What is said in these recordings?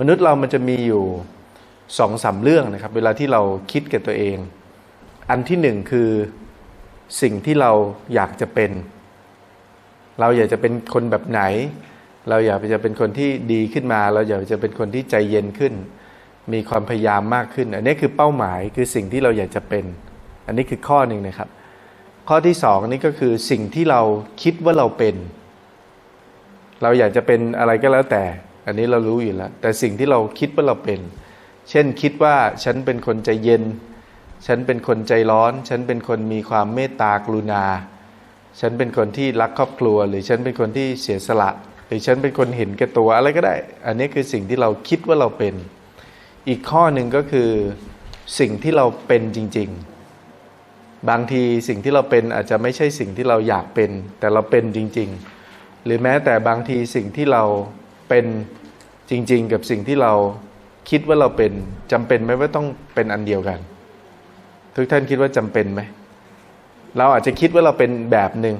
มนุษย์เรามันจะมีอยู่สองสามเรื่องนะครับ เวลาที่เราคิดกับตัวเอง อันที่หนึ่งคือสิ่งที่เราอยากจะเป็น เราอยากจะเป็นคนแบบไหน เราอยากจะเป็นคนที่ดีขึ้นมา เราอยากจะเป็นคนที่ใจเย็นขึ้น มีความพยายามมากขึ้น อันนี้คือเป้าหมายคือสิ่งที่เราอยากจะเป็น อันนี้คือข้อหนึ่งนะครับ ข้อที่สองนี่ก็คือสิ่งที่เราคิดว่าเราเป็น เราอยากจะเป็นอะไรก็แล้วแต่ อันนี้เรารู้อยู่แล้ว แต่สิ่งที่เราคิดว่าเราเป็น เช่นคิดว่าฉันเป็นคนใจเย็น ฉันเป็นคนใจร้อน ฉันเป็นคนมีความเมตตากรุณา ฉันเป็นคนที่รักครอบครัว หรือฉันเป็นคนที่เสียสละ หรือฉันเป็นคนเห็นแก่ตัวอะไรก็ได้ อันนี้คือสิ่งที่เราคิดว่าเราเป็น อีกข้อหนึ่งก็คือสิ่งที่เราเป็นจริง ๆ บางทีสิ่งที่เราเป็นอาจจะไม่ใช่สิ่งที่เราอยากเป็น แต่เราเป็นจริง ๆ หรือแม้แต่บางทีสิ่งที่เราเป็น จริง ๆ กับสิ่งที่เราคิดว่าเราเป็นจำเป็นไหมว่าต้องเป็นอันเดียวกัน ทุกท่านคิดว่าจำเป็นไหมเราอาจจะคิดว่าเราเป็นแบบหนึ่ง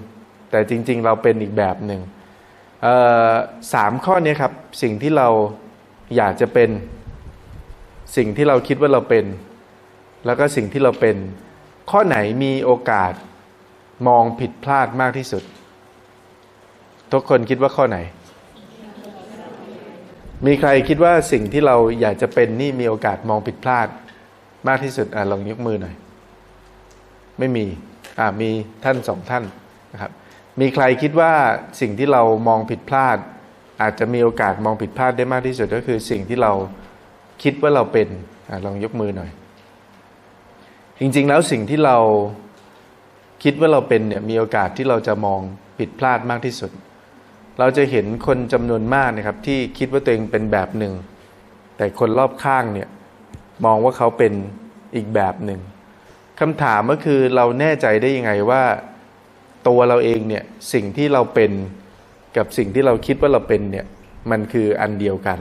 แต่จริง ๆ เราเป็นอีกแบบหนึ่งสามข้อนี้ครับ สิ่งที่เราอยากจะเป็น สิ่งที่เราคิดว่าเราเป็น แล้วก็สิ่งที่เราเป็น ข้อไหนมีโอกาสมองผิดพลาดมากที่สุด ทุกคนคิดว่าข้อไหน มีใครคิดว่าสิ่งที่เราอยากจะเป็นนี่มีโอกาสมองผิดพลาด มากที่สุดอะลองยกมือหน่อย ไม่มีอ่ามีท่านสองท่านนะครับ มีใครคิดว่าสิ่งที่เรามองผิดพลาด อาจจะมีโอกาสมองผิดพลาดได้มากที่สุดก็คือสิ่งที่เราคิดว่าเราเป็นอ่าลองยกมือหน่อย จริงๆแล้วสิ่งที่เราคิดว่าเราเป็นเนี่ยมีโอกาสที่เราจะมองผิดพลาดมากที่สุด เราจะเห็นคนจำนวนมากนะครับ ที่คิดว่าตัวเองเป็นแบบหนึ่ง แต่คนรอบข้างเนี่ยมองว่าเขาเป็นอีกแบบหนึ่งคำถามก็คือเราแน่ใจได้ยังไงว่า ตัวเราเองเนี่ยสิ่งที่เราเป็นกับสิ่งที่เราคิดว่าเราเป็นเนี่ยมันคืออันเดียวกัน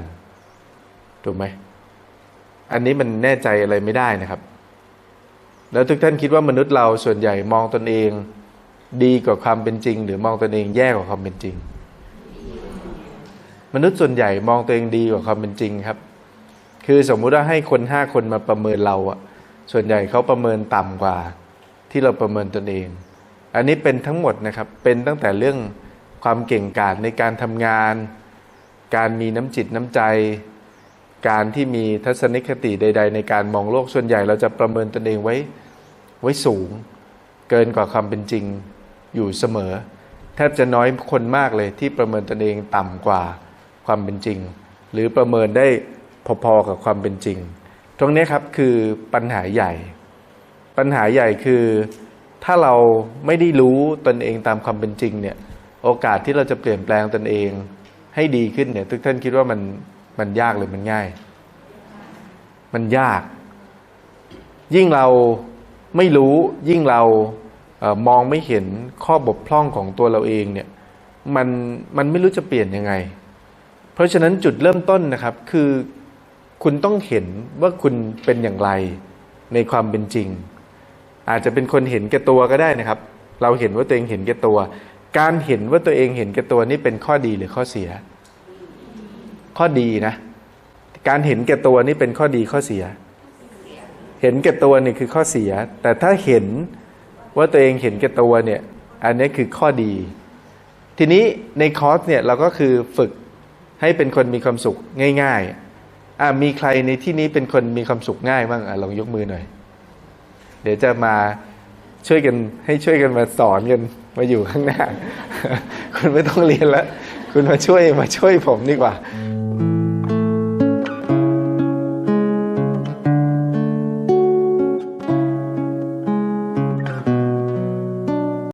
ถูกไหมอันนี้มันแน่ใจอะไรไม่ได้นะครับ แล้วทุกท่านคิดว่ามนุษย์เราส่วนใหญ่มองตนเอง ดีกว่าความเป็นจริง หรือมองตนเองแย่กว่าความเป็นจริง มนุษย์ส่วนใหญ่มองตัวเองดีกว่าความเป็นจริงครับ คือสมมุติว่าให้คนห้าคนมาประเมินเราอะส่วนใหญ่เขาประเมินต่ำกว่า ที่เราประเมินตนเอง อันนี้เป็นทั้งหมดนะครับ เป็นตั้งแต่เรื่องความเก่งกาจในการทำงาน การมีน้ำจิตน้ำใจ การที่มีทัศนคติใด ๆ ในการมองโลกส่วนใหญ่เราจะประเมินตนเองไว้ไว้สูง เกินกว่าความเป็นจริงอยู่เสมอ แทบจะน้อยคนมากเลยที่ประเมินตนเองต่ำกว่า ความเป็นจริง หรือประเมินได้พอๆกับความเป็นจริง ตรงนี้ครับคือปัญหาใหญ่ ปัญหาใหญ่คือถ้าเราไม่ได้รู้ตนเองตามความเป็นจริงเนี่ยโอกาสที่เราจะเปลี่ยนแปลงตนเองให้ดีขึ้นเนี่ยทุกท่านคิดว่ามันมันยากหรือมันง่าย มันยาก ยิ่งเราไม่รู้ยิ่งเราเออมองไม่เห็นข้อบกพร่องของตัวเราเองเนี่ยมันมันไม่รู้จะเปลี่ยนยังไง เพราะฉะนั้นจุดเริ่มต้นนะครับคือคุณต้องเห็นว่าคุณเป็นอย่างไรในความเป็นจริง อาจจะเป็นคนเห็นแก่ตัวก็ได้นะครับ เราเห็นว่าตัวเองเห็นแก่ตัว การเห็นว่าตัวเองเห็นแก่ตัวนี่เป็นข้อดีหรือข้อเสีย ข้อดีนะ การเห็นแก่ตัวนี่เป็นข้อดีข้อเสีย เห็นแก่ตัวนี่คือข้อเสีย แต่ถ้าเห็นว่าตัวเองเห็นแก่ตัวเนี่ย อันนี้คือข้อดี ทีนี้ในคอร์สเนี่ยเราก็คือฝึก ให้เป็นคนมีความสุขง่าย ๆ อ่ามีใครในที่นี้เป็นคนมีความสุขง่ายบ้างอะลองยกมือหน่อย เดี๋ยวจะมาช่วยกันให้ช่วยกันมาสอนกันมาอยู่ข้างหน้า คุณไม่ต้องเรียนแล้ว คุณมาช่วยมาช่วยผมดีกว่า